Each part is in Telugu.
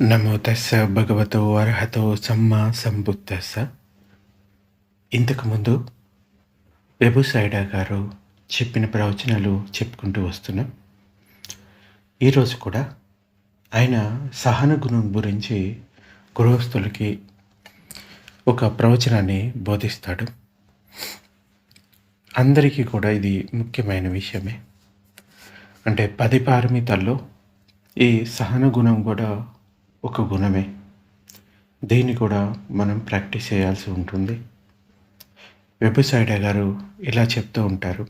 నమో తస్స భగవతో అర్హతో సమ్మా సంబుద్ధస్స ఇంతకుముందు వెబుసైడా గారు చెప్పిన ప్రవచనాలు చెప్పుకుంటూ వస్తున్నాం. ఈరోజు కూడా ఆయన సహన గుణం గురించి గృహస్థులకి ఒక ప్రవచనాన్ని బోధిస్తాడు. అందరికీ కూడా ఇది ముఖ్యమైన విషయమే. అంటే పది పారమితల్లో ఈ సహన గుణం కూడా ఒక గుణమే. దీన్ని కూడా మనం ప్రాక్టీస్ చేయాల్సి ఉంటుంది. వెబసైడా గారు ఇలా చెప్తూ ఉంటారు.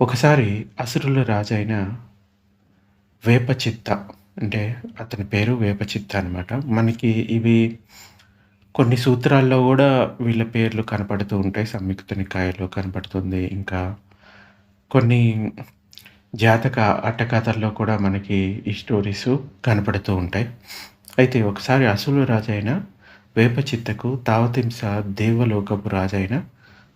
ఒకసారి అసురుల రాజైన వేపచిత్త అంటే అతని పేరు వేపచిత్త అనమాట మనకి ఇవి కొన్ని సూత్రాల్లో కూడా వీళ్ళ పేర్లు కనపడుతూ ఉంటాయి. సంయుక్త నికాయలో కనపడుతుంది. ఇంకా కొన్ని జాతక అట్టకథల్లో కూడా మనకి ఈ స్టోరీస్ కనపడుతూ ఉంటాయి. అయితే ఒకసారి అసులు రాజైన వేపచిత్తకు తావతింస దేవలోకపు రాజైన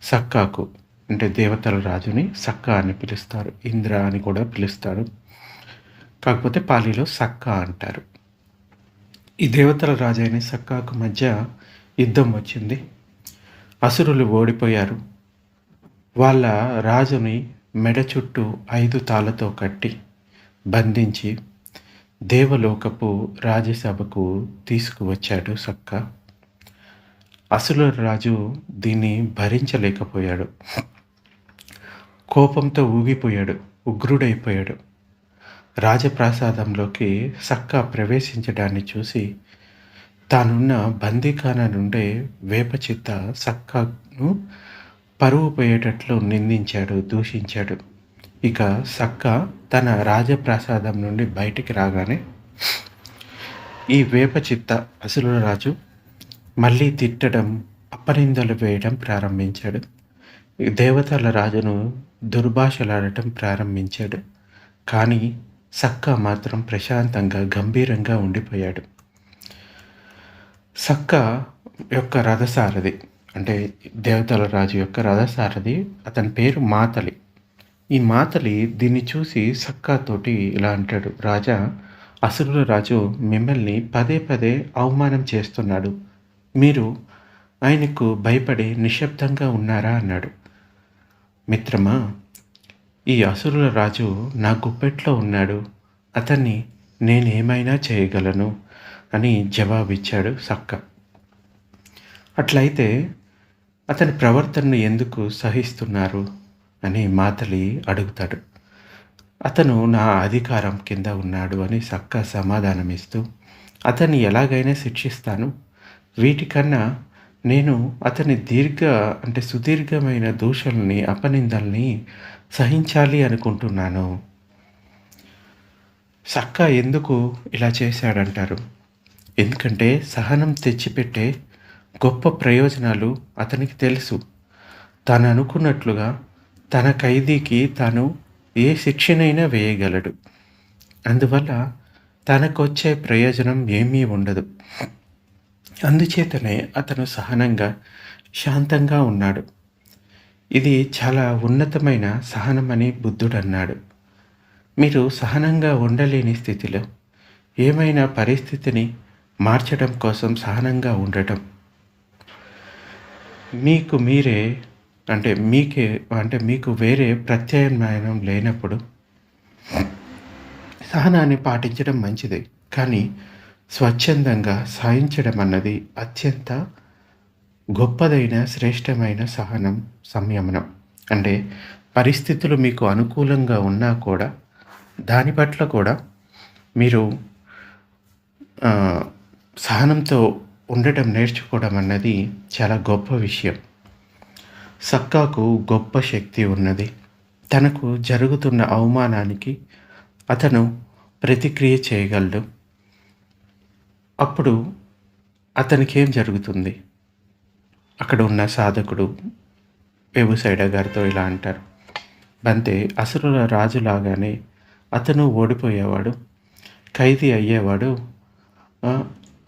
సక్కాకు అంటే దేవతల రాజుని సక్క అని పిలుస్తారు. ఇంద్ర అని కూడా పిలుస్తారు. కాకపోతే పాలీలో సక్క అంటారు. ఈ దేవతల రాజైన సక్కాకు మధ్య యుద్ధం వచ్చింది. అసురులు ఓడిపోయారు. వాళ్ళ రాజుని మెడ చుట్టూ ఐదు తాళ్ళతో కట్టి బంధించి దేవలోకపు రాజ్యసభకు తీసుకువచ్చాడు సక్క. అసుల రాజు దీన్ని భరించలేకపోయాడు. కోపంతో ఊగిపోయాడు ఉగ్రుడైపోయాడు. రాజప్రాసాదంలోకి సక్క ప్రవేశించడాన్ని చూసి తానున్న బందీఖాన నుండే వేపచిత్త సక్కను పరువు పోయేటట్లు నిందించాడు దూషించాడు. ఇక సక్క తన రాజప్రాసాదం నుండి బయటికి రాగానే ఈ వేప చిత్త అసుల రాజు మళ్ళీ తిట్టడం అపనిందలు వేయడం ప్రారంభించాడు. దేవతల రాజును దుర్భాషలాడటం ప్రారంభించాడు. కానీ సక్క మాత్రం ప్రశాంతంగా గంభీరంగా ఉండిపోయాడు. సక్క యొక్క రథసారథి అంటే దేవతల రాజు యొక్క రథసారథి అతని పేరు మాతలి. ఈ మాతలి దీన్ని చూసి సక్కాతోటి ఇలా అంటాడు రాజా అసురుల రాజు మిమ్మల్ని పదే పదే అవమానం చేస్తున్నాడు. మీరు ఆయనకు భయపడి నిశ్శబ్దంగా ఉన్నారా? అన్నాడు. మిత్రమా ఈ అసురుల రాజు నా గుప్పెట్లో ఉన్నాడు. అతన్ని నేనేమైనా చేయగలను? అని జవాబిచ్చాడు సక్క. అట్లయితే అతని ప్రవర్తనను ఎందుకు సహిస్తున్నారు అని మాతలి అడుగుతాడు. అతను నా అధికారం కింద ఉన్నాడు అని సక్క సమాధానమిస్తూ అతన్ని ఎలాగైనా శిక్షిస్తాను. వీటికన్నా నేను అతని దీర్ఘ అంటే సుదీర్ఘమైన దూషల్ని అపనిందల్ని సహించాలి అనుకుంటున్నాను. సక్క ఎందుకు ఇలా చేశాడంటారు? ఎందుకంటే సహనం తెచ్చిపెట్టే గొప్ప ప్రయోజనాలు అతనికి తెలుసు. తాను అనుకున్నట్లుగా తన ఖైదీకి తాను ఏ శిక్షనైనా వేయగలడు. అందువల్ల తనకు వచ్చే ప్రయోజనం ఏమీ ఉండదు. అందుచేతనే అతను సహనంగా శాంతంగా ఉన్నాడు. ఇది చాలా ఉన్నతమైన సహనమని బుద్ధుడు అన్నాడు. మీరు సహనంగా ఉండలేని స్థితిలో ఏమైనా పరిస్థితిని మార్చడం కోసం సహనంగా ఉండటం మీకు మీరే అంటే మీకే అంటే మీకు వేరే ప్రత్యామ్నాయం లేనప్పుడు సహనాన్ని పాటించడం మంచిది. కానీ స్వచ్ఛందంగా సాయించడం అన్నది అత్యంత గొప్పదైన శ్రేష్టమైన సహనం సంయమనం. అంటే పరిస్థితులు మీకు అనుకూలంగా ఉన్నా కూడా దాని పట్ల కూడా మీరు సహనంతో ఉండటం నేర్చుకోవడం అన్నది చాలా గొప్ప విషయం. సక్కాకు గొప్ప శక్తి ఉన్నది. తనకు జరుగుతున్న అవమానానికి అతను ప్రతిక్రియ చేయగలడు. అప్పుడు అతనికేం జరుగుతుంది? అక్కడ ఉన్న సాధకుడు వెబుసైడ గారితో ఇలా అంటారు. బంతే అసురుల రాజులాగానే అతను ఓడిపోయేవాడు ఖైదీ అయ్యేవాడు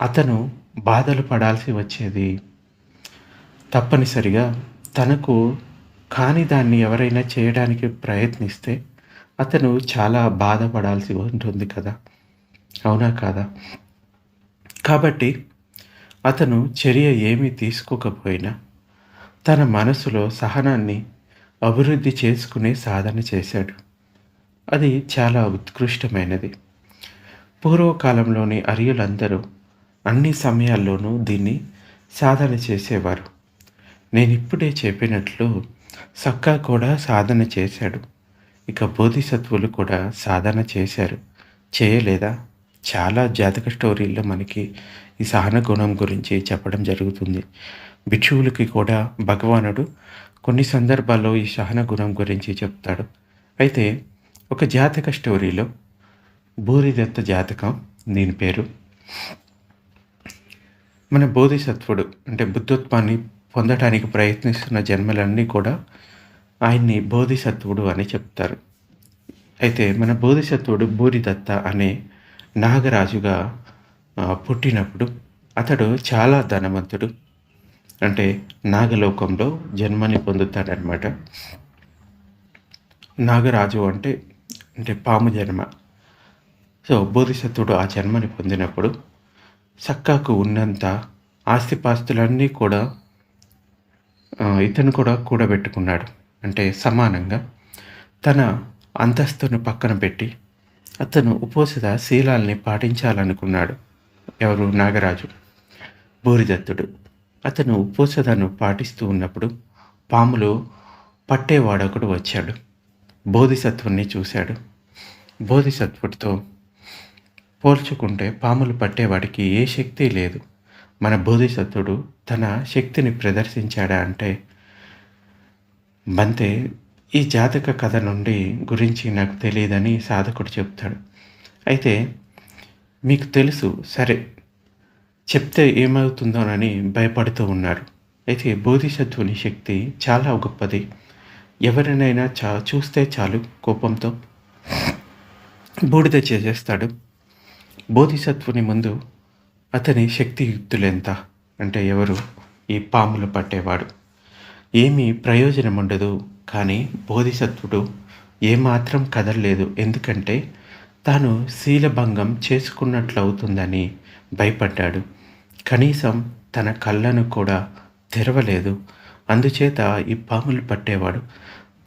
అతను బాధలు పడాల్సి వచ్చేది. తప్పనిసరిగా తనకు కాని దాన్ని ఎవరైనా చేయడానికి ప్రయత్నిస్తే అతను చాలా బాధపడాల్సి ఉంటుంది కదా. అవునా కాదా? కాబట్టి అతను చర్య ఏమీ తీసుకోకపోయినా తన మనసులో సహనాన్ని అభివృద్ధి చేసుకునే సాధన చేశాడు. అది చాలా ఉత్కృష్టమైనది. పూర్వకాలంలోని అరియులందరూ అన్ని సమయాల్లోనూ దీన్ని సాధన చేసేవారు. నేను ఇప్పుడే చెప్పినట్లు సక్కా కూడా సాధన చేశాడు. ఇక బోధిసత్వులు కూడా సాధన చేశారు. చేయలేదా? చాలా జాతక స్టోరీల్లో మనకి ఈ సహన గుణం గురించి చెప్పడం జరుగుతుంది. భిక్షువులకి కూడా భగవానుడు కొన్ని సందర్భాల్లో ఈ సహన గుణం గురించి చెప్తాడు. అయితే ఒక జాతక స్టోరీలో భూరిదత్త జాతకం దీని పేరు మన బోధిసత్వుడు అంటే బుద్ధత్వాన్ని పొందటానికి ప్రయత్నిస్తున్న జన్మలన్నీ కూడా ఆయన్ని బోధిసత్వుడు అని చెప్తారు. అయితే మన బోధిసత్వుడు భూరిదత్త అనే నాగరాజుగా పుట్టినప్పుడు అతడు చాలా ధనవంతుడు. అంటే నాగలోకంలో జన్మని పొందుతాడనమాట నాగరాజు అంటే అంటే పాము జన్మ. సో బోధిసత్వుడు ఆ జన్మని పొందినప్పుడు సక్కాకు ఉన్నంత ఆస్తిపాస్తులన్నీ కూడా ఇతను కూడా కూడబెట్టుకున్నాడు. అంటే సమానంగా తన అంతస్తును పక్కన పెట్టి అతను ఉపోసిత శీలాల్ని పాటించాలనుకున్నాడు. ఎవరు? నాగరాజు. బూరిదత్తుడు. అతను ఉపోసదను పాటిస్తూ ఉన్నప్పుడు పాములు పట్టేవాడొకడు వచ్చాడు. బోధిసత్వుని చూశాడు. బోధిసత్వుడితో పోల్చుకుంటే పాములు పట్టేవాడికి ఏ శక్తి లేదు. మన బోధిసత్తుడు తన శక్తిని ప్రదర్శించాడా అంటే బంతే ఈ జాతక కథ నుండి గురించి నాకు తెలియదని సాధకుడు చెప్తాడు. అయితే మీకు తెలుసు సరే చెప్తే ఏమవుతుందోనని భయపడుతూ ఉన్నారు. అయితే బోధిసత్వుని శక్తి చాలా గొప్పది. ఎవరినైనా చా చూస్తే చాలు కోపంతో బూడిద చేసేస్తాడు. బోధిసత్వుని ముందు అతని శక్తియుక్తులెంత? అంటే ఎవరు? ఈ పాములు పట్టేవాడు. ఏమీ ప్రయోజనం ఉండదు కానీ బోధిసత్వుడు ఏమాత్రం కదలలేదు. ఎందుకంటే తాను శీలభంగం చేసుకున్నట్లవుతుందని భయపడ్డాడు. కనీసం తన కళ్ళను కూడా తెరవలేదు. అందుచేత ఈ పాములు పట్టేవాడు.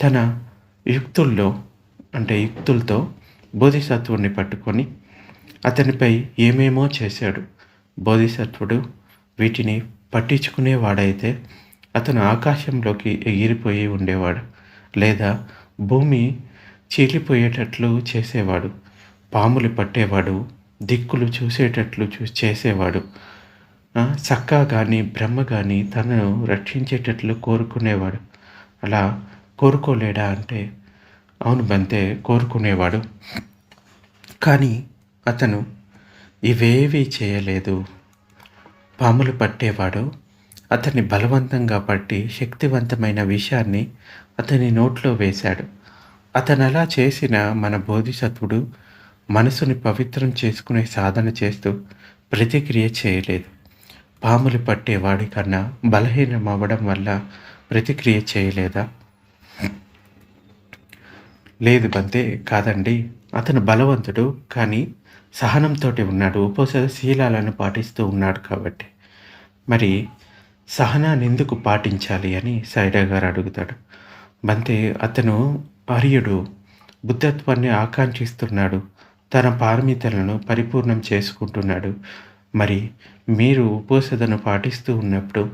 తన యుక్తుల్లో అంటే యుక్తులతో బోధిసత్వుని పట్టుకొని అతనిపై ఏమేమో చేశాడు. బోధిసత్వుడు వీటిని పట్టించుకునేవాడైతే అతను ఆకాశంలోకి ఎగిరిపోయి ఉండేవాడు లేదా భూమి చీలిపోయేటట్లు చేసేవాడు పాములు పట్టేవాడు దిక్కులు చూసేటట్లు చూ చేసేవాడు. చక్కా కానీ బ్రహ్మ కానీ తనను రక్షించేటట్లు కోరుకునేవాడు. అలా కోరుకోలేడా అంటే అవును బంతే కోరుకునేవాడు. కానీ అతను ఇవేవీ చేయలేదు. పాములు పట్టేవాడు. అతన్ని బలవంతంగా పట్టి శక్తివంతమైన విషయాన్ని అతని నోట్లో వేశాడు. అతను అలా చేసిన మన బోధిసత్వుడు మనసుని పవిత్రం చేసుకునే సాధన చేస్తూ ప్రతిక్రియ చేయలేదు. పాములు పట్టేవాడి కన్నా బలహీనం అవ్వడం వల్ల ప్రతిక్రియ చేయలేదా? లేదు బంతే కాదండి. అతను బలవంతుడు కానీ సహనంతో ఉన్నాడు. ఉపశీలాలను శీలాలను పాటిస్తూ ఉన్నాడు కాబట్టి. మరి సహనాన్ని ఎందుకు పాటించాలి అని సైడా గారు అడుగుతాడు. బంతే అతను ఆర్యుడు. బుద్ధత్వాన్ని ఆకాంక్షిస్తున్నాడు. తన పారమితలను పరిపూర్ణం చేసుకుంటున్నాడు. మరి మీరు ఉపోసదను పాటిస్తూ ఉన్నప్పుడు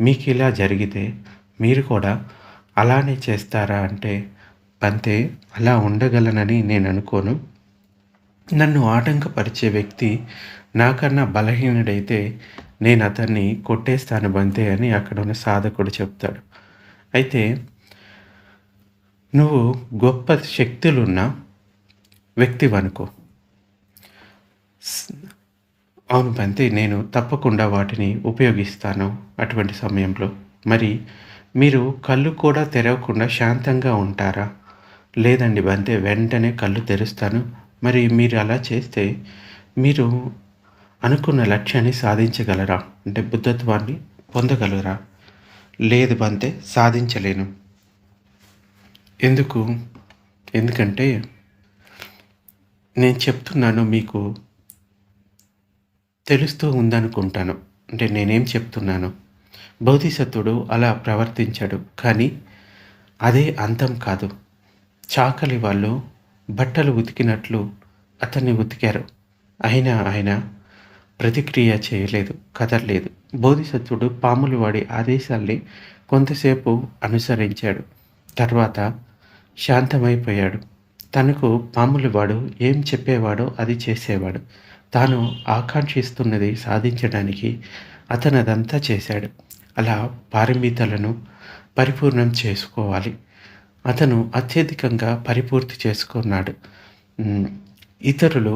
మీకు ఇలా జరిగితే మీరు కూడా అలానే చేస్తారా అంటే బంతే అలా ఉండగలనని నేను అనుకోను. నన్ను ఆటంకపరిచే వ్యక్తి నాకన్నా బలహీనుడైతే నేను అతన్ని కొట్టేస్తాను బంతే అని అక్కడ ఉన్న సాధకుడు చెప్తాడు. అయితే నువ్వు గొప్ప శక్తులున్న వ్యక్తివనుకో. స్- అవును బంతే నేను తప్పకుండా వాటిని ఉపయోగిస్తాను అటువంటి సమయంలో. మరి మీరు కళ్ళు కూడా తెరవకుండా శాంతంగా ఉంటారా? లేదండి బంతే వెంటనే కళ్ళు తెరుస్తాను. మరి మీరు అలా చేస్తే మీరు అనుకున్న లక్ష్యాన్ని సాధించగలరా అంటే బుద్ధత్వాన్ని పొందగలరా లేదు బంతే సాధించలేను ఎందుకు ఎందుకంటే నేను చెప్తున్నాను మీకు తెలుస్తూ ఉందనుకుంటాను. అంటే నేనేం చెప్తున్నాను బోధిసత్వుడు అలా ప్రవర్తించాడు. కానీ అదే అంతం కాదు. చాకలి వాళ్ళు బట్టలు ఉతికినట్లు అతన్ని ఉతికారు. అయినా ఆయన ప్రతిక్రియ చేయలేదు. కదలలేదు బోధిసత్వుడు పాములు వాడి ఆదేశాల్ని కొంతసేపు అనుసరించాడు. తర్వాత శాంతమైపోయాడు. తనకు పాములవాడు ఏం చెప్పేవాడో అది చేసేవాడు. తాను ఆకాంక్షిస్తున్నది సాధించడానికి అతనదంతా చేశాడు. అలా పారమితలను పరిపూర్ణం చేసుకోవాలి. అతను అత్యధికంగా పరిపూర్తి చేసుకున్నాడు. ఇతరులు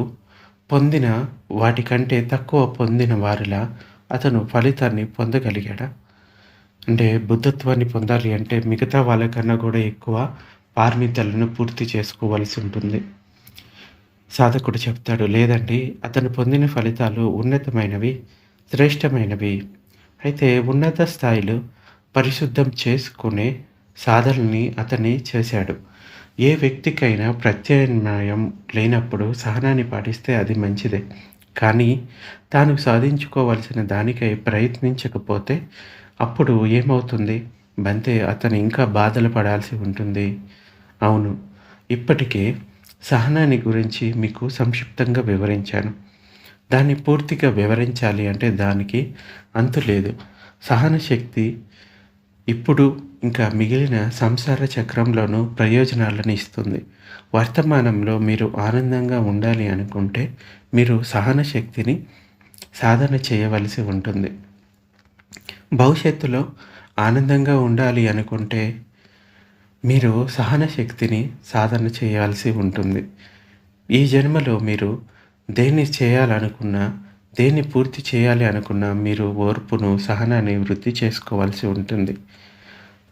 పొందిన వాటికంటే తక్కువ పొందిన వారిలా అతను ఫలితాన్ని పొందగలిగాడా? అంటే బుద్ధత్వాన్ని పొందాలి అంటే మిగతా వాళ్ళకన్నా కూడా ఎక్కువ పార్మితలను పూర్తి చేసుకోవలసి ఉంటుంది. సాధకుడు చెప్తాడు. లేదండి అతను పొందిన ఫలితాలు ఉన్నతమైనవి, శ్రేష్టమైనవి. అయితే ఉన్నత స్థాయిలో పరిశుద్ధం చేసుకునే సాధనని అతన్ని చేశాడు. ఏ వ్యక్తికైనా ప్రత్యామ్నాయం లేనప్పుడు సహనాన్ని పాటిస్తే అది మంచిదే. కానీ తాను సాధించుకోవలసిన దానికై ప్రయత్నించకపోతే అప్పుడు ఏమవుతుంది? బంతే అతను ఇంకా బాధలు పడాల్సి ఉంటుంది. అవును. ఇప్పటికే సహనాన్ని గురించి మీకు సంక్షిప్తంగా వివరించాను. దాన్ని పూర్తిగా వివరించాలి అంటే దానికి అంతు లేదు. సహనశక్తి ఇప్పుడు ఇంకా మిగిలిన సంసార చక్రంలోనూ ప్రయోజనాలను ఇస్తుంది. వర్తమానంలో మీరు ఆనందంగా ఉండాలి అనుకుంటే మీరు సహన శక్తిని సాధన చేయవలసి ఉంటుంది. భవిష్యత్తులో ఆనందంగా ఉండాలి అనుకుంటే మీరు సహన శక్తిని సాధన చేయాల్సి ఉంటుంది. ఈ జన్మలో మీరు దేన్ని చేయాలనుకున్నా, దేన్ని పూర్తి చేయాలి అనుకున్నా మీరు ఓర్పును, సహనాన్ని వృద్ధి చేసుకోవాల్సి ఉంటుంది.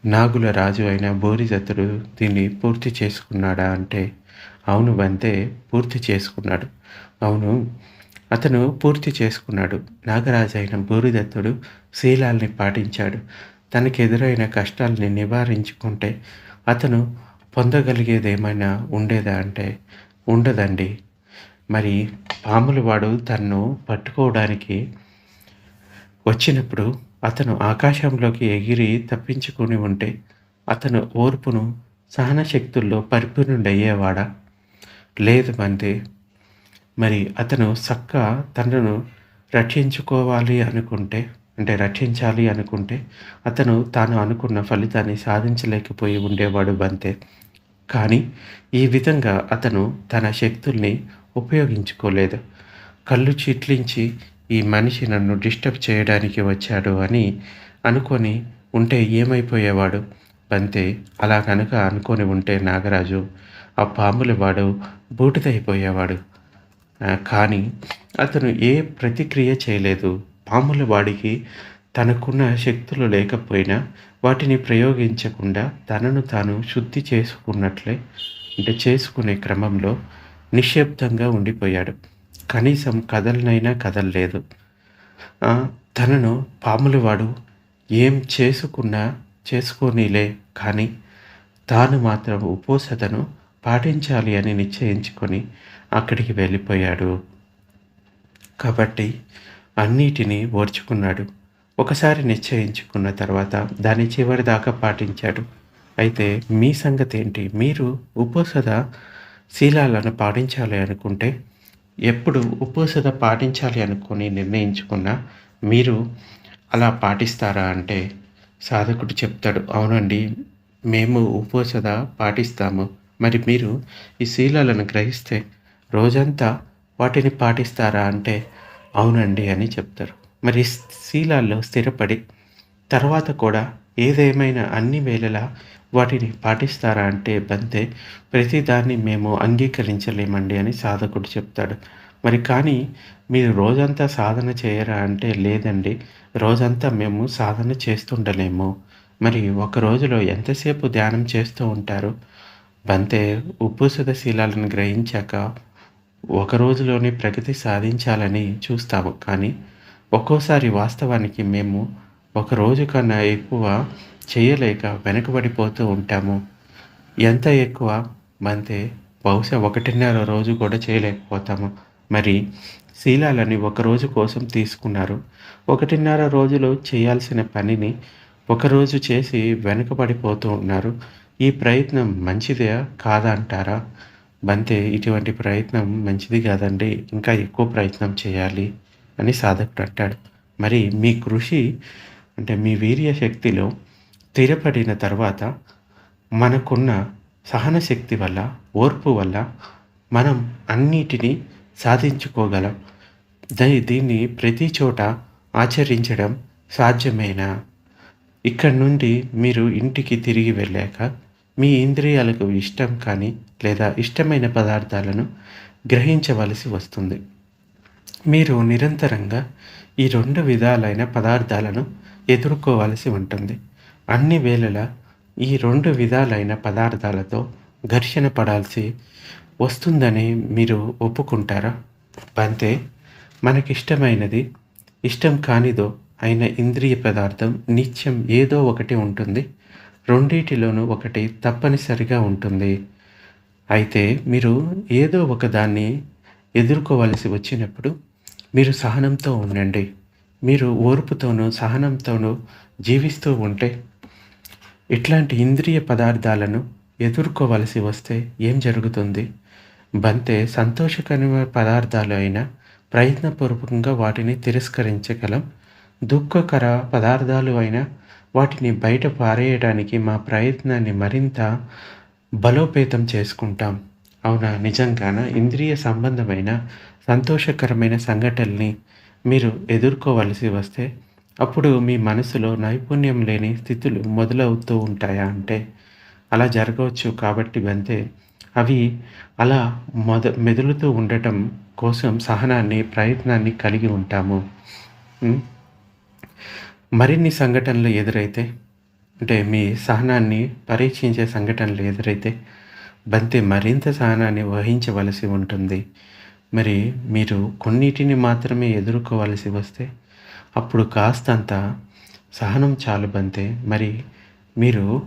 నాగుల రాజు అయిన బోధిసత్వుడు దీన్ని పూర్తి చేసుకున్నాడా అంటే అవును బంతే పూర్తి చేసుకున్నాడు. అవును. అతను పూర్తి చేసుకున్నాడు. నాగరాజు అయిన బోధిసత్వుడు శీలాల్ని పాటించాడు. తనకెదురైన కష్టాల్ని నివారించుకుంటే అతను పొందగలిగేదేమైనా ఉండేదా అంటే ఉండదండి. మరి పాములవాడు తన్ను పట్టుకోవడానికి వచ్చినప్పుడు అతను ఆకాశంలోకి ఎగిరి తప్పించుకొని ఉంటే అతను ఓర్పును, సహనశక్తుల్లో పరిపూర్ణుడయ్యేవాడా? లేదు బంతే. మరి అతను సక్క తనను రక్షించుకోవాలి అనుకుంటే అంటే రక్షించాలి అనుకుంటే అతను తాను అనుకున్న ఫలితాన్ని సాధించలేకపోయి ఉండేవాడు బంతే. కానీ ఈ విధంగా అతను తన శక్తుల్ని ఉపయోగించుకోలేదు. కళ్ళు చిట్లించి ఈ మనిషి నన్ను డిస్టర్బ్ చేయడానికి వచ్చాడు అని అనుకొని ఉంటే ఏమైపోయేవాడు? బంతే అలా కనుక అనుకొని ఉంటే నాగరాజు ఆ పాములవాడు వాడు ఆహ్, కానీ అతను ఏ ప్రతిక్రియ చేయలేదు. పాములవాడికి తనకున్న శక్తులు లేకపోయినా వాటిని ప్రయోగించకుండా తనను తాను శుద్ధి చేసుకున్నట్లే అంటే చేసుకునే క్రమంలో నిశ్శబ్దంగా ఉండిపోయాడు. కనీసం కదలనైనా కదల్లేదు. తనను పాములవాడు ఏం చేసుకున్నా చేసుకోనీలే కానీ తాను మాత్రం ఉపోసతను పాటించాలి అని నిశ్చయించుకొని అక్కడికి వెళ్ళిపోయాడు. కాబట్టి అన్నిటినీ ఓర్చుకున్నాడు. ఒకసారి నిశ్చయించుకున్న తర్వాత దాన్ని చివరిదాకా పాటించాడు. అయితే మీ సంగతి ఏంటి మీరు ఉపోసద శీలాలను పాటించాలి అనుకుంటే ఎప్పుడు ఉపవాసత పాటించాలి అనుకొని నిర్ణయించుకున్నా మీరు అలా పాటిస్తారా అంటే సాధకుడు చెప్తాడు. అవునండి. మేము ఉపవాసత పాటిస్తాము. మరి మీరు ఈ శీలాలను గ్రహిస్తే రోజంతా వాటిని పాటిస్తారా అంటే అవునండి అని చెప్తారు. మరి శీలాల్లో స్థిరపడి తర్వాత కూడా ఏదేమైనా అన్ని వేళలా వాటిని పాటిస్తారా అంటే బంతే ప్రతిదాన్ని మేము అంగీకరించలేమండి అని సాధకుడు చెప్తాడు. మరి కానీ మీరు రోజంతా సాధన చేయరా అంటే లేదండి. రోజంతా మేము సాధన చేస్తుండలేము. మరి ఒక రోజులో ఎంతసేపు ధ్యానం చేస్తూ ఉంటారు? బంతే ఉపోసత శీలాలను గ్రహించాక ఒక రోజులోనే ప్రగతి సాధించాలని చూస్తాము. కానీ ఒక్కోసారి వాస్తవానికి మేము ఒక రోజు కన్నా ఎక్కువ చేయలేక వెనకబడిపోతూ ఉంటాము. ఎంత ఎక్కువ? బంతే బహుశా ఒకటిన్నర రోజు కూడా చేయలేకపోతాము. మరి శీలాలని ఒకరోజు కోసం తీసుకున్నారు. ఒకటిన్నర రోజులు చేయాల్సిన పనిని ఒకరోజు చేసి వెనుకబడిపోతూ ఉన్నారు. ఈ ప్రయత్నం మంచిదే కాదా అంటారా? బంతే ఇటువంటి ప్రయత్నం మంచిది కాదండి. ఇంకా ఎక్కువ ప్రయత్నం చేయాలి అని సాధకుడు అంటాడు. మరి మీ కృషి అంటే మీ వీర్య శక్తిలో స్థిరపడిన తర్వాత మనకున్న సహన శక్తి వల్ల ఓర్పు వల్ల మనం అన్నిటినీ సాధించుకోగలం. దీ- దీన్ని ప్రతి చోట ఆచరించడం సాధ్యమేనా? ఇక్కడి నుండి మీరు ఇంటికి తిరిగి వెళ్ళాక మీ ఇంద్రియాలకు ఇష్టం కానీ లేదా ఇష్టమైన పదార్థాలను గ్రహించవలసి వస్తుంది. మీరు నిరంతరంగా ఈ రెండు విధాలైన పదార్థాలను ఎదుర్కోవలసి ఉంటుంది. అన్ని వేళలా ఈ రెండు విధాలైన పదార్థాలతో ఘర్షణ పడాల్సి వస్తుందని మీరు ఒప్పుకుంటారా? అంతే. మనకిష్టమైనది ఇష్టం కానిదో అయిన ఇంద్రియ పదార్థం నిత్యం ఏదో ఒకటి ఉంటుంది. రెండింటిలోనూ ఒకటి తప్పనిసరిగా ఉంటుంది. అయితే మీరు ఏదో ఒకదాన్ని ఎదుర్కోవలసి వచ్చినప్పుడు మీరు సహనంతో ఉండండి. మీరు ఓర్పుతోనూ సహనంతోనూ జీవిస్తూ ఉంటే ఇట్లాంటి ఇంద్రియ పదార్థాలను ఎదుర్కోవలసి వస్తే ఏం జరుగుతుంది? బంతే సంతోషకరమైన పదార్థాలు అయినా ప్రయత్నపూర్వకంగా వాటిని తిరస్కరించగలం. దుఃఖకర పదార్థాలు అయినా వాటిని బయట పారేయడానికి మా ప్రయత్నాన్ని మరింత బలోపేతం చేసుకుంటాం. అవునా? నిజంగాన? ఇంద్రియ సంబంధమైన సంతోషకరమైన సంఘటనల్ని మీరు ఎదుర్కోవలసి వస్తే అప్పుడు మీ మనసులో నైపుణ్యం లేని స్థితులు మొదలవుతూ ఉంటాయా అంటే? అలా జరగవచ్చు కాబట్టి అంతే. అవి అలా మొద మెదులుతూ ఉండటం కోసం సహనాన్ని ప్రయత్నాన్ని కలిగి ఉంటాము. మరిన్ని సంఘటనలు ఎదురైతే అంటే మీ సహనాన్ని పరీక్షించే సంఘటనలు ఎదురైతే బంతి మరింత సహనాన్ని వహించవలసి ఉంటుంది. మరి మీరు కొన్నిటిని మాత్రమే ఎదుర్కోవలసి వస్తే అప్పుడు కాస్తంత సహనం చాలు బంతే మరి మీరు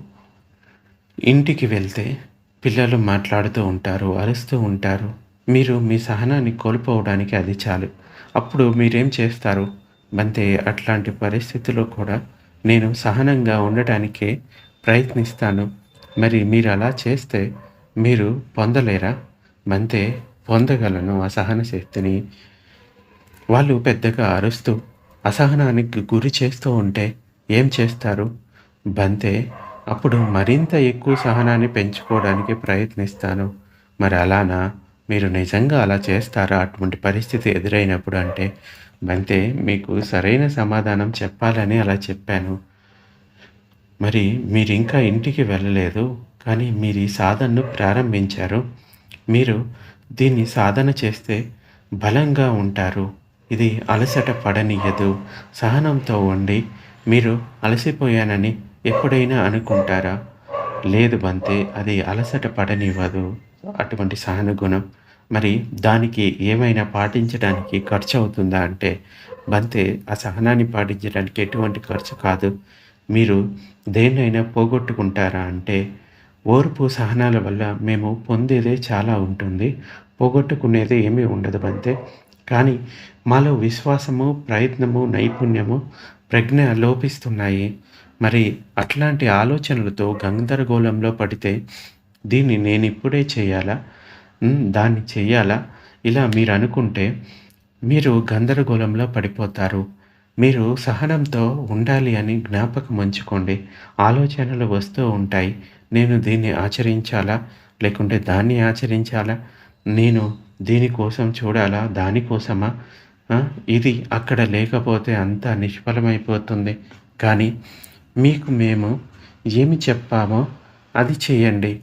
ఇంటికి వెళ్తే పిల్లలు మాట్లాడుతూ ఉంటారు అరుస్తూ ఉంటారు. మీరు మీ సహనాన్ని కోల్పోవడానికి అది చాలు. అప్పుడు మీరేం చేస్తారు? బంతే అట్లాంటి పరిస్థితిలో కూడా నేను సహనంగా ఉండటానికే ప్రయత్నిస్తాను. మరి మీరు అలా చేస్తే మీరు పొందలేరా? బంతే పొందగలను అసహన శక్తిని వాళ్ళు పెద్దగా అరుస్తూ అసహనానికి గురి చేస్తూ ఉంటే ఏం చేస్తారు? బంతే అప్పుడు మరింత ఎక్కువ సహనాన్ని పెంచుకోవడానికి ప్రయత్నిస్తాను. మరి అలానా? మీరు నిజంగా అలా చేస్తారా? అటువంటి పరిస్థితి ఎదురైనప్పుడు అంటే బంతే మీకు సరైన సమాధానం చెప్పాలని అలా చెప్పాను. మరి మీరు ఇంకా ఇంటికి వెళ్ళలేదు కానీ మీరు ఈ సాధనను ప్రారంభించారు. మీరు దీన్ని సాధన చేస్తే బలంగా ఉంటారు. ఇది అలసట పడనీయదు. సహనంతో ఉండి మీరు అలసిపోయానని ఎప్పుడైనా అనుకుంటారా? లేదు బంతే అది అలసట పడనివ్వదు అటువంటి సహనుగుణం. మరి దానికి ఏమైనా పాటించడానికి ఖర్చు అవుతుందా అంటే బంతే ఆ సహనాన్ని పాటించడానికి ఎటువంటి ఖర్చు కాదు. మీరు దేన్నైనా పోగొట్టుకుంటారా అంటే ఓర్పు సహనాల వల్ల మేము పొందేదే చాలా ఉంటుంది. పోగొట్టుకునేది ఏమీ ఉండదు అంతే కానీ మాలో విశ్వాసము ప్రయత్నము నైపుణ్యము ప్రజ్ఞ లోపిస్తున్నాయి. మరి అట్లాంటి ఆలోచనలతో గందరగోళంలో పడితే దీన్ని నేను ఇప్పుడే చేయాలా దాన్ని చేయాలా? ఇలా మీరు అనుకుంటే మీరు గందరగోళంలో పడిపోతారు. మీరు సహనంతో ఉండాలి అని జ్ఞాపకం ఉంచుకోండి. ఆలోచనలు వస్తూ ఉంటాయి. నేను దీన్ని ఆచరించాలా? లేకుంటే దాన్ని ఆచరించాలా? నేను దీనికోసం చూడాలా? దానికోసమా ఇది అక్కడ లేకపోతే అంతా నిష్ఫలమైపోతుంది. కానీ మీకు మేము ఏమి చెప్పామో అది చేయండి.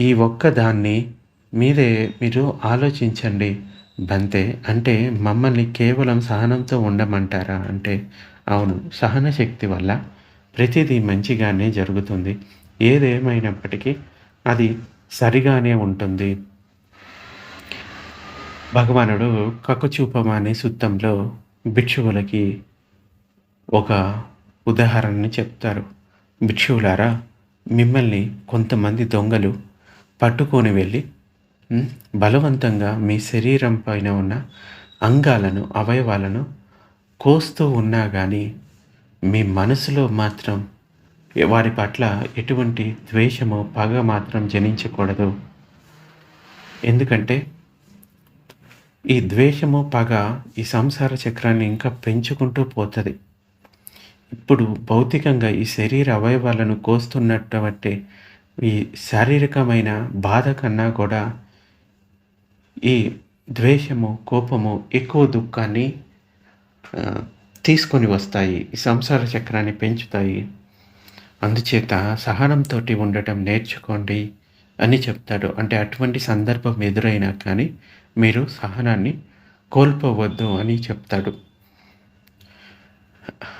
ఈ ఒక్క దాన్ని మీరే మీరు ఆలోచించండి. బంతే అంటే మమ్మల్ని కేవలం సహనంతో ఉండమంటారా? అంటే అవును సహన శక్తి వల్ల ప్రతిదీ మంచిగానే జరుగుతుంది. ఏదేమైనప్పటికీ అది సరిగానే ఉంటుంది. భగవానుడు కకచూపమనే సుత్తంలో భిక్షువులకి ఒక ఉదాహరణని చెప్తారు. భిక్షువులారా మిమ్మల్ని కొంతమంది దొంగలు పట్టుకొని వెళ్ళి బలవంతంగా మీ శరీరం పైన ఉన్న అంగాలను అవయవాలను కోస్తూ ఉన్నా కానీ మీ మనసులో మాత్రం వారి పట్ల ఎటువంటి ద్వేషము పగ మాత్రం జనించకూడదు. ఎందుకంటే ఈ ద్వేషము పగ ఈ సంసార చక్రాన్ని ఇంకా పెంచుకుంటూ పోతుంది. ఇప్పుడు భౌతికంగా ఈ శరీర అవయవాలను కోస్తున్నటువంటి ఈ శారీరకమైన బాధ కన్నా కూడా ఈ ద్వేషము కోపము ఎక్కువ దుఃఖాన్ని తీసుకొని వస్తాయి. ఈ సంసార చక్రాన్ని పెంచుతాయి. అందుచేత సహనంతో ఉండటం నేర్చుకోండి అని చెప్తాడు. అంటే అటువంటి సందర్భం ఎదురైనా కానీ మీరు సహనాన్ని కోల్పోవద్దు అని చెప్తాడు.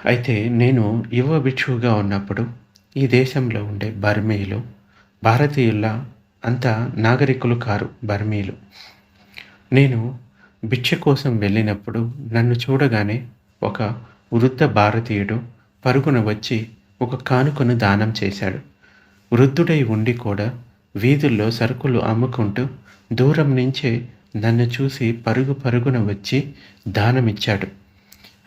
అయితే నేను యువ భిక్షువుగా ఉన్నప్పుడు ఈ దేశంలో ఉండే బర్మీలు భారతీయుల అంత నాగరికులు కారు బర్మీలు. నేను భిక్ష కోసం వెళ్ళినప్పుడు నన్ను చూడగానే ఒక వృద్ధ భారతీయుడు పరుగున వచ్చి ఒక కానుకను దానం చేశాడు. వృద్ధుడై ఉండి కూడా వీధుల్లో సరుకులు అమ్ముకుంటూ దూరం నుంచే నన్ను చూసి పరుగు పరుగున వచ్చి దానమిచ్చాడు.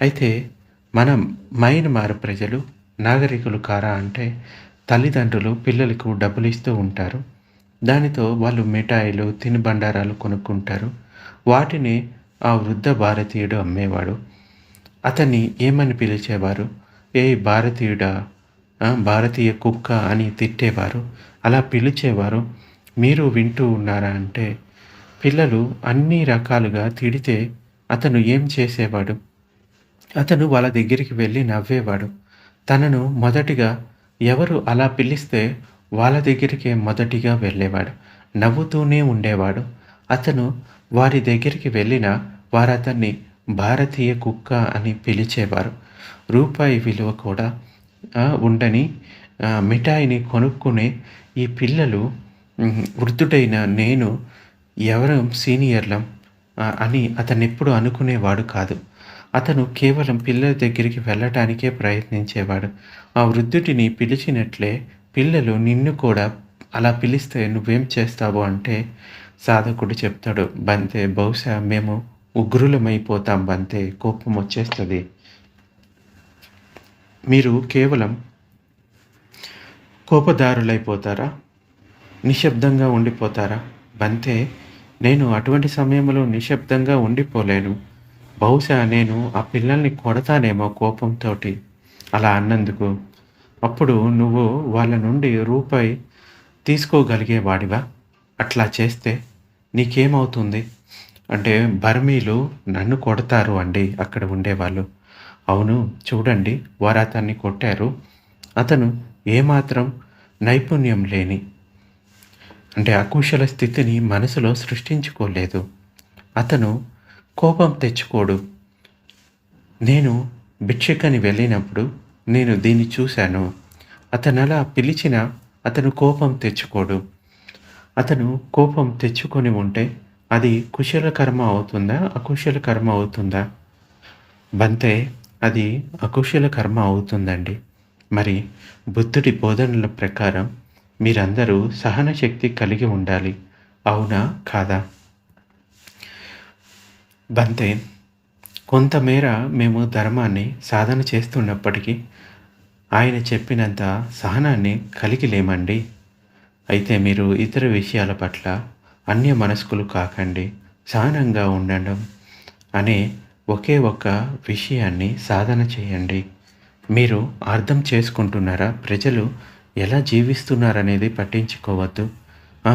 అయితే మనం మైన్మార్ ప్రజలు నాగరికులు కారా అంటే తల్లిదండ్రులు పిల్లలకు డబ్బులు ఇస్తూ ఉంటారు. దానితో వాళ్ళు మిఠాయిలు తినుబండారాలు కొనుక్కుంటారు. వాటిని ఆ వృద్ధ భారతీయుడు అమ్మేవాడు. అతన్ని ఏమని పిలిచేవారు? ఏ భారతీయుడా? భారతీయ కుక్క అని తిట్టేవారు. అలా పిలిచేవారు మీరు వింటూ ఉన్నారా అంటే పిల్లలు అన్ని రకాలుగా తిడితే అతను ఏం చేసేవాడు? అతను వాళ్ళ దగ్గరికి వెళ్ళి నవ్వేవాడు. తనను మొదటిగా ఎవరు అలా పిలిస్తే వాళ్ళ దగ్గరికే మొదటిగా వెళ్ళేవాడు. నవ్వుతూనే ఉండేవాడు. అతను వారి దగ్గరికి వెళ్ళిన వారు అతన్ని భారతీయ కుక్క అని పిలిచేవారు. రూపాయి విలువ కూడా ఉండని మిఠాయిని కొనుక్కునే ఈ పిల్లలు వృద్ధుడైన నేను ఎవరు సీనియర్లం అని అతను ఎప్పుడు అనుకునేవాడు కాదు. అతను కేవలం పిల్లల దగ్గరికి వెళ్ళటానికే ప్రయత్నించేవాడు. ఆ వృద్ధుడిని పిలిచినట్లే పిల్లలు నిన్ను కూడా అలా పిలిస్తే నువ్వేం చేస్తావు అంటే సాధకుడు చెప్తాడు బంతే బహుశా మేము ఉగ్రులమైపోతాం బంతే కోపం వచ్చేస్తుంది. మీరు కేవలం కోపదారులైపోతారా? నిశ్శబ్దంగా ఉండిపోతారా? బంతే నేను అటువంటి సమయంలో నిశ్శబ్దంగా ఉండిపోలేను. బహుశా నేను ఆ పిల్లల్ని కొడతానేమో కోపంతో అలా అన్నందుకు. అప్పుడు నువ్వు వాళ్ళ నుండి రూపాయి తీసుకోగలిగేవాడివా అట్లా చేస్తే నీకేమవుతుంది? అంటే బర్మీలు నన్ను కొడతారు అండి అక్కడ ఉండేవాళ్ళు. అవును చూడండి వారు అతన్ని కొట్టారు. అతను ఏమాత్రం నైపుణ్యం లేని అంటే అకుశల స్థితిని మనసులో సృష్టించుకోలేదు. అతను కోపం తెచ్చుకోడు. నేను భిక్షకని వెళ్ళినప్పుడు నేను దీన్ని చూశాను. అతను అలా పిలిచిన అతను కోపం తెచ్చుకోడు. అతను కోపం తెచ్చుకొని ఉంటే అది కుశల కర్మ అవుతుందా అకుశల కర్మ అవుతుందా? బంతే అది అకుశల కర్మ అవుతుందండి. మరి బుద్ధుడి బోధనల ప్రకారం మీరందరూ సహన శక్తి కలిగి ఉండాలి. అవునా కాదా? బంతే కొంతమేర మేము ధర్మాన్ని సాధన చేస్తున్నప్పటికీ ఆయన చెప్పినంత సహనాన్ని కలిగి లేమండి. అయితే మీరు ఇతర విషయాల పట్ల అన్య మనస్కులు కాకండి సహనంగా ఉండడం అనే ఒకే ఒక్క విషయాన్ని సాధన చేయండి. మీరు అర్థం చేసుకుంటున్నారా? ప్రజలు ఎలా జీవిస్తున్నారనేది పట్టించుకోవద్దు.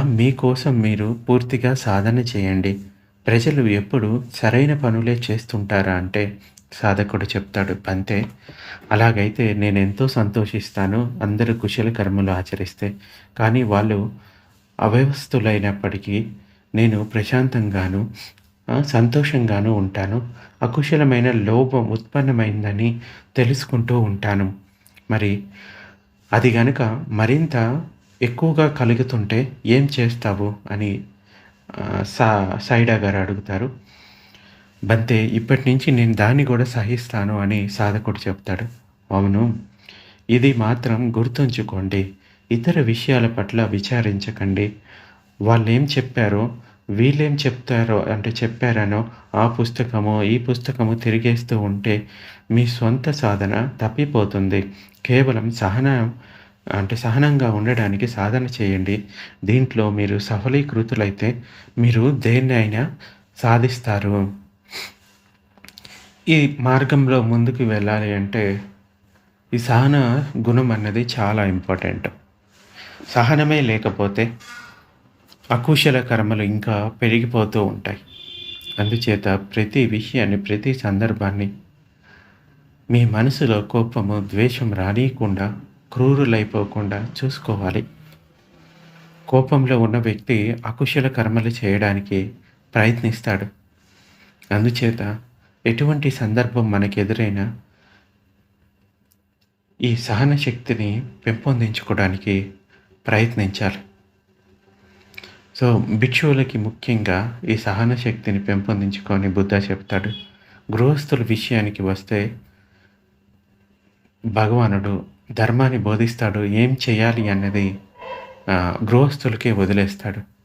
మీకోసం మీరు పూర్తిగా సాధన చేయండి. ప్రజలు ఎప్పుడు సరైన పనులే చేస్తుంటారా అంటే సాధకుడు చెప్తాడు అంతే. అలాగైతే నేను ఎంతో సంతోషిస్తాను. అందరూ కుశల కర్మలు ఆచరిస్తే. కానీ వాళ్ళు అవ్యవస్థులైనప్పటికీ నేను ప్రశాంతంగాను సంతోషంగాను ఉంటాను. అకుశలమైన లోపం ఉత్పన్నమైందని తెలుసుకుంటూ ఉంటాను. మరి అది గనుక మరింత ఎక్కువగా కలుగుతుంటే ఏం చేస్తావు? అని సా సైడా గారు అడుగుతారు. బంతే ఇప్పటి నుంచి నేను దాన్ని కూడా సహిస్తాను అని సాధకుడు చెప్తాడు అవును ఇది మాత్రం గుర్తుంచుకోండి ఇతర విషయాల పట్ల విచారించకండి వాళ్ళు ఏం చెప్పారో వీళ్ళేం చెప్తారో అంటే చెప్పారనో ఆ పుస్తకము ఈ పుస్తకము తిరిగేస్తూ ఉంటే మీ సొంత సాధన తప్పిపోతుంది. కేవలం సహనం అంటే సహనంగా ఉండడానికి సాధన చేయండి. దీంట్లో మీరు సఫలీకృతులైతే మీరు దేన్నైనా సాధిస్తారు. ఈ మార్గంలో ముందుకు వెళ్ళాలి అంటే ఈ సహన గుణం అన్నది చాలా ఇంపార్టెంట్. సహనమే లేకపోతే అకుశల కర్మలు ఇంకా పెరిగిపోతూ ఉంటాయి. అందుచేత ప్రతి విషయాన్ని, ప్రతి సందర్భాన్ని మీ మనసులో కోపము, ద్వేషం రానీయకుండా, క్రూరులైపోకుండా చూసుకోవాలి. కోపంలో ఉన్న వ్యక్తి అకుశల కర్మలు చేయడానికి ప్రయత్నిస్తాడు. అందుచేత ఎటువంటి సందర్భం మనకెదురైనా ఈ సహన శక్తిని పెంపొందించుకోవడానికి ప్రయత్నించాలి. సో, భిక్షువులకి ముఖ్యంగా ఈ సహన శక్తిని పెంపొందించుకొని బుద్ధ చెప్తాడు. గృహస్థుల విషయానికి వస్తే భగవానుడు ధర్మాన్ని బోధిస్తాడు. ఏం చేయాలి అన్నది గృహస్థులకే వదిలేస్తాడు.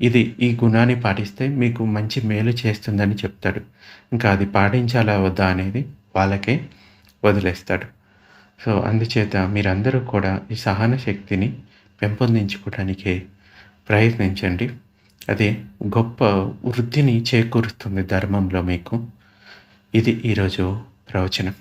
ఇది ఈ గుణాన్ని పాటిస్తే మీకు మంచి మేలు చేస్తుందని చెప్తాడు. ఇంకా అది పాటించాలా వద్దా అనేది వాళ్ళకే వదిలేస్తాడు. సో, అందుచేత మీరందరూ కూడా ఈ సహన శక్తిని పెంపొందించుకోవడానికి ప్రయత్నించండి. అది గొప్ప వృద్ధిని చేకూరుస్తుంది ధర్మంలో మీకు. ఇది ఈరోజు ప్రవచనం.